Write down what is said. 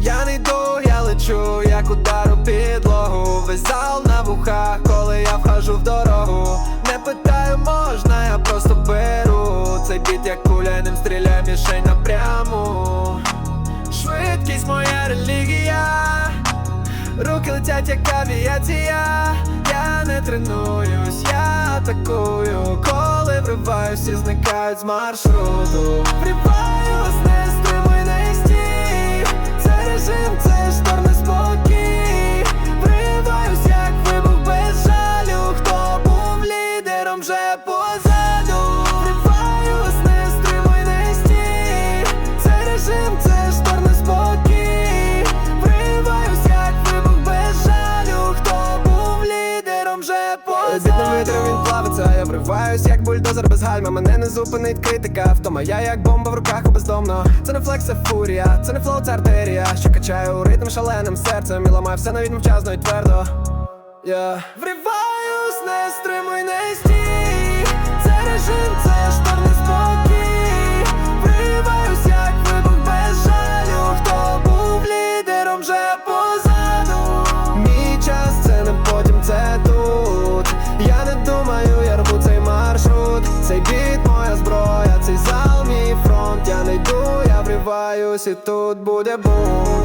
Я не йду, я лечу, як удар у підлогу. Весь зал на вухах, коли я вхожу в дорогу. Не питаю, можна, я просто беру. Цей біт, як куля, ним стріляє мішень напряму. Швидкість моя релігія. Руки летять, як авіація, я не тренуюсь атакую. Коли вриваюсь зникають з маршруту. Вриваюсь, вже вітром він плавиться, я вриваюсь, як бульдозер без гальма. Мене не зупинить критика, втома. Я як бомба в руках бездомно. Це не флекс, це фурія, це не флоу, це артерія. Що качає у ритм шаленим серцем І ламає все навіть мовчазно і твердо. Yeah. Вриваюсь, не стримуй, не Цей біт, моя зброя, цей зал, мій фронт. Я не йду, я вриваюсь і тут буде бунт